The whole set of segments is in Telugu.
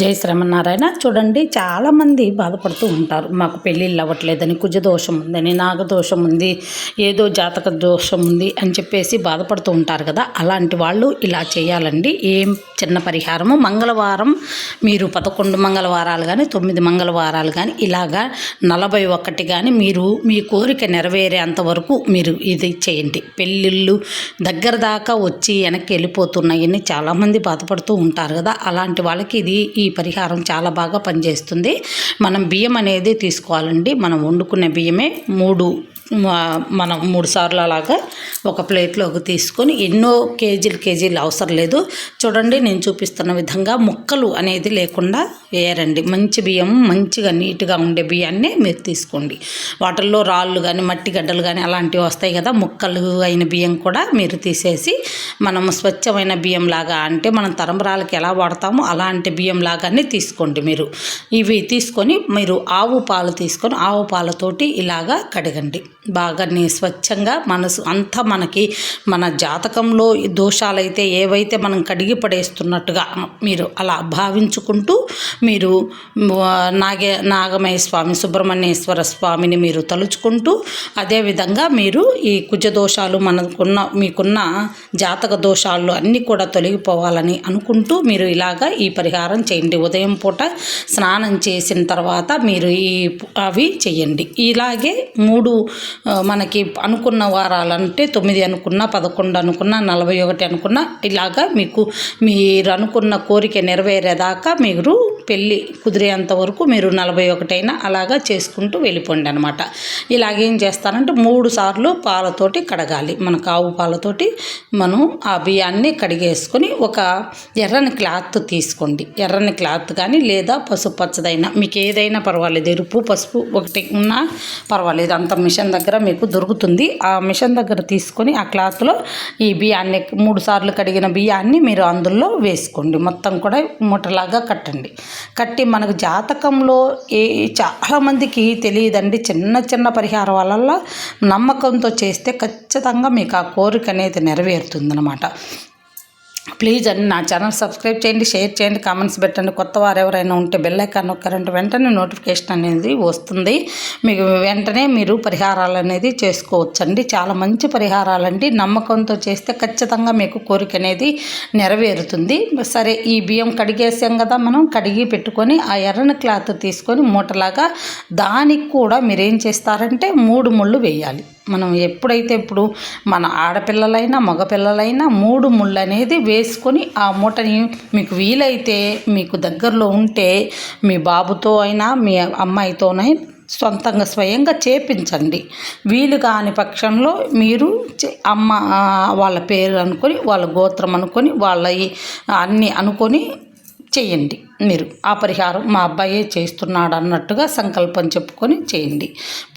జై శ్రమనారాయణ చూడండి చాలామంది బాధపడుతూ ఉంటారు. మాకు పెళ్ళిళ్ళు అవ్వట్లేదని కుజదోషం ఉందని నాగదోషం ఉంది ఏదో జాతక దోషం ఉంది అని చెప్పేసి బాధపడుతూ ఉంటారు కదా. అలాంటి వాళ్ళు ఇలా చేయాలండి. ఏం చిన్న పరిహారము? మంగళవారం మీరు పదకొండు మంగళవారాలు కానీ తొమ్మిది మంగళవారాలు కానీ ఇలాగా నలభై ఒకటి కానీ మీరు మీ కోరిక నెరవేరేంత వరకు మీరు ఇది చేయండి. పెళ్ళిళ్ళు దగ్గర దాకా వచ్చి వెనక్కి వెళ్ళిపోతున్నాయని చాలామంది బాధపడుతూ ఉంటారు కదా. అలాంటి వాళ్ళకి ఇది ఈ ఈ పరిహారం చాలా బాగా పనిచేస్తుంది. మనం బియ్యం అనేది తీసుకోవాలండి. మనం వండుకునే బియ్యమే మూడు మనం మూడు సార్లు అలాగా ఒక ప్లేట్లోకి తీసుకొని ఎన్నో కేజీలు కేజీలు అవసరం లేదు. చూడండి నేను చూపిస్తున్న విధంగా ముక్కలు అనేది లేకుండా వేయరండి. మంచి బియ్యం మంచిగా నీట్గా ఉండే బియ్యాన్ని మీరు తీసుకోండి. వాటిల్లో రాళ్ళు కానీ మట్టి గడ్డలు కానీ అలాంటివి వస్తాయి కదా ముక్కలు అయిన బియ్యం కూడా మీరు తీసేసి మనం స్వచ్ఛమైన బియ్యం లాగా అంటే మనం తరంబరాలకి ఎలా వాడతామో అలాంటి బియ్యం లాగానే తీసుకోండి మీరు. ఇవి తీసుకొని మీరు ఆవు పాలు తీసుకొని ఆవు పాలతోటి ఇలాగా కడగండి. బాగా నీ స్వచ్ఛంగా మనసు అంతా మనకి మన జాతకంలో దోషాలైతే ఏవైతే మనం కడిగి పడేస్తున్నట్టుగా మీరు అలా భావించుకుంటూ మీరు నాగే నాగమయ స్వామి సుబ్రహ్మణ్యేశ్వర స్వామిని మీరు తలుచుకుంటూ అదేవిధంగా మీరు ఈ కుజ దోషాలు మనకున్న మీకున్న జాతక దోషాలు అన్నీ కూడా తొలగిపోవాలని అనుకుంటూ మీరు ఇలాగా ఈ పరిహారం చేయండి. ఉదయం పూట స్నానం చేసిన తర్వాత మీరు ఈ అవి చేయండి. ఇలాగే మూడు మనకి అనుకున్న వారాలంటే తొమ్మిది అనుకున్న పదకొండు అనుకున్న నలభై ఒకటి అనుకున్న ఇలాగా మీకు మీరు అనుకున్న కోరిక నెరవేరేదాకా మీరు పెళ్ళి కుదిరేంత వరకు మీరు నలభై ఒకటైనా అలాగా చేసుకుంటూ వెళ్ళిపోండి అనమాట ఇలాగేం చేస్తారంటే మూడు సార్లు పాలతోటి కడగాలి. మన కావు పాలతోటి మనం ఆ బియ్యాన్ని కడిగేసుకొని ఒక ఎర్రని క్లాత్ తీసుకోండి. ఎర్రని క్లాత్ కానీ లేదా పసుపు పచ్చదైనా మీకు ఏదైనా పర్వాలేదు. ఎరుపు పసుపు ఒకటి ఉన్నా పర్వాలేదు. అంత మిషన్ దగ్గర దగ్గర మీకు దొరుకుతుంది. ఆ మిషన్ దగ్గర తీసుకొని ఆ క్లాత్లో ఈ బియ్యాన్ని మూడు సార్లు కడిగిన బియ్యాన్ని మీరు అందులో వేసుకోండి. మొత్తం కూడా మూటలాగా కట్టండి. కట్టి మనకు జాతకంలో ఏ చాలామందికి తెలియదండి. చిన్న చిన్న పరిహారం నమ్మకంతో చేస్తే ఖచ్చితంగా మీకు ఆ కోరిక అనేది నెరవేరుతుందనమాట ప్లీజ్ అండి నా ఛానల్ సబ్స్క్రైబ్ చేయండి షేర్ చేయండి కామెంట్స్ పెట్టండి. కొత్త వారు ఎవరైనా ఉంటే బెల్ ఐకాన్ నొక్కారంటే వెంటనే నోటిఫికేషన్ అనేది వస్తుంది. మీకు వెంటనే మీరు పరిహారాలు అనేది చేసుకోవచ్చండి. చాలా మంచి పరిహారాలండి. నమ్మకంతో చేస్తే ఖచ్చితంగా మీకు కోరిక అనేది నెరవేరుతుంది. సరే ఈ బియ్యం కడిగేసాం కదా మనం కడిగి పెట్టుకొని ఆ ఎర్రని క్లాత్ తీసుకొని మూటలాగా దానికి కూడా మీరు ఏం చేస్తారంటే మూడు ముళ్ళు వేయాలి. మనం ఎప్పుడైతే ఇప్పుడు మన ఆడపిల్లలైనా మగపిల్లలైనా మూడు ముళ్ళు అనేది వేసుకొని ఆ మూటని మీకు వీలైతే మీకు దగ్గరలో ఉంటే మీ బాబుతో అయినా మీ అమ్మాయితోనైనా సొంతంగా స్వయంగా చేపించండి. వీలు కాని పక్షంలో మీరు అమ్మ వాళ్ళ పేరు అనుకొని వాళ్ళ గోత్రం అనుకొని వాళ్ళ అన్నీ అనుకొని చేయండి. మీరు ఆ పరిహారం మా అబ్బాయే చేస్తున్నాడు అన్నట్టుగా సంకల్పం చెప్పుకొని చేయండి.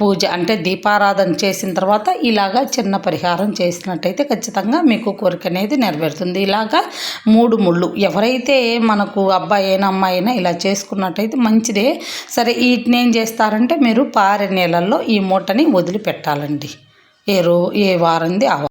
పూజ అంటే దీపారాధన చేసిన తర్వాత ఇలాగా చిన్న పరిహారం చేసినట్టయితే ఖచ్చితంగా మీకు కోరిక అనేది నెరవేరుతుంది. ఇలాగా మూడు ముళ్ళు. ఎవరైతే మనకు అబ్బాయి అయినా అమ్మాయి అయినా ఇలా చేసుకున్నట్టయితే మంచిదే. సరే వీటిని ఏం చేస్తారంటే మీరు పారే నీళ్ళల్లో ఈ మూటని వదిలిపెట్టాలండి. ఏ రో ఏ వారంది ఆ